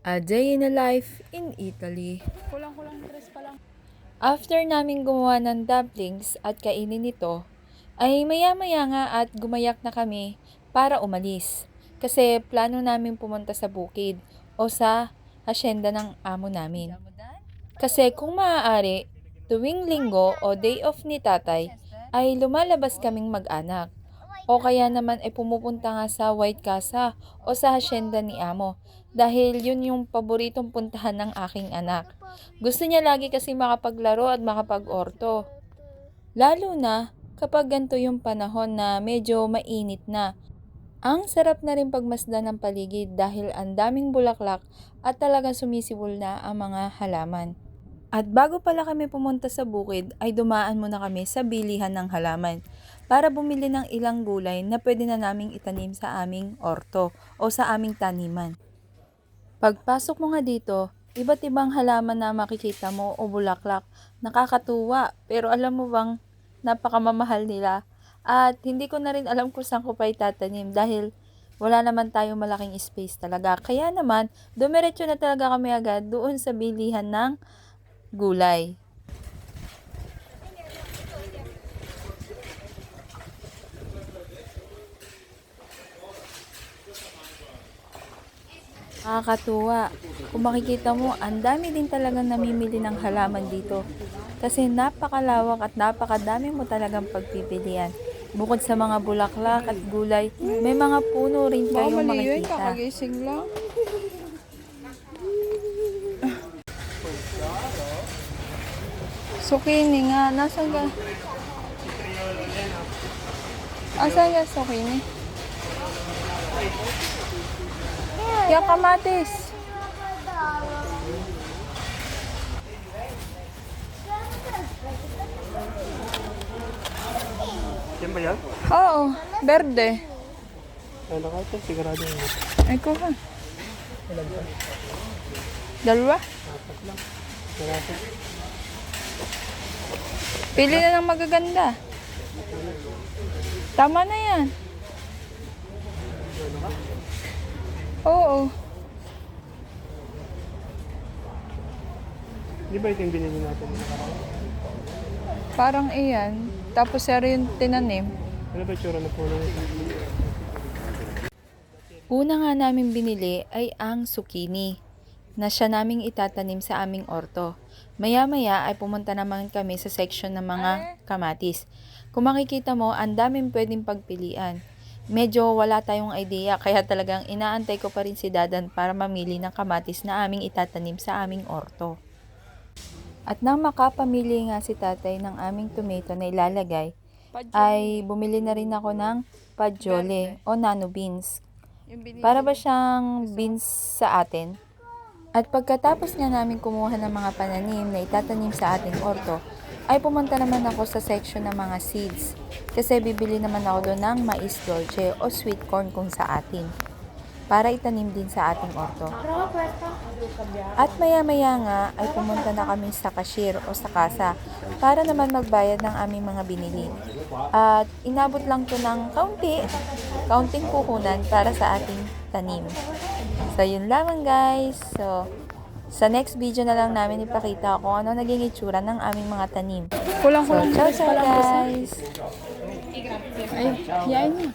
A Day in a Life in Italy. Kulang-kulang dress pa lang. After namin gumawa ng dumplings at kainin ito, ay maya-maya nga at gumayak na kami para umalis. Kasi plano namin pumunta sa bukid o sa hasyenda ng amo namin. Kasi kung maaari, tuwing linggo o day off ni tatay, ay lumalabas kaming mag-anak. O kaya naman ay pumupunta nga sa White Casa o sa hasyenda ni amo dahil yun yung paboritong puntahan ng aking anak. Gusto niya lagi kasi makapaglaro at makapag-orto. Lalo na kapag ganito yung panahon na medyo mainit na. Ang sarap na rin pagmasdan ng paligid dahil ang daming bulaklak at talagang sumisibol na ang mga halaman. At bago pala kami pumunta sa bukid ay dumaan muna kami sa bilihan ng halaman para bumili ng ilang gulay na pwede na naming itanim sa aming orto o sa aming taniman. Pagpasok mo nga dito, iba't ibang halaman na makikita mo o bulaklak, nakakatuwa. Pero alam mo bang, napakamamahal nila. At hindi ko na rin alam kung saan ko pa itatanim dahil wala naman tayo malaking space talaga. Kaya naman, dumiretso na talaga kami agad doon sa bilihan ng gulay. Nakakatuwa. Kung makikita mo, ang dami din talagang namimili ng halaman dito. Kasi napakalawak at napakadami mo talagang pagpipilian. Bukod sa mga bulaklak at gulay, may mga puno rin kayong makikita. kakagising lang. Sukini nga, nasan ka? Asan ka sukini? Yung kamatis. Yan ba yan? Oo, berde. Ano ka ito? Sigurado yun. Ay ko ha. Dalawa? Apat lang. Sigurado. Pili na ng magaganda. Tama na yan. Oo. Di ba ito yung binili natin? Parang iyan. Tapos sir yung tinanim. Ano ba yung tsura na puno nito? Una nga namin binili ay ang zucchini na siya naming itatanim sa aming orto. Maya-maya ay pumunta naman kami sa section ng mga kamatis. Kung makikita mo, ang daming pwedeng pagpilian. Medyo wala tayong idea kaya talagang inaantay ko pa rin si Dadan para mamili ng kamatis na aming itatanim sa aming orto. At nang makapamili nga si tatay ng aming tomato na ilalagay, ay bumili na rin ako ng padjole o nano beans. Para ba siyang beans sa atin? At pagkatapos nga namin kumuha ng mga pananim na itatanim sa ating orto, ay pumunta naman ako sa section ng mga seeds. Kasi bibili naman ako doon ng mais dolce o sweet corn kung sa atin. Para itanim din sa ating orto. At maya-maya nga ay pumunta na kami sa cashier o sa kasa para naman magbayad ng aming mga binili. At inabot lang to ng kaunti, kaunting puhunan para sa ating tanim. So, yun lamang guys. So, sa next video na lang namin ipakita kung ano naging itsura ng aming mga tanim. So, Kulang-kulang ciao pa ciao lang. guys! Ay, yan.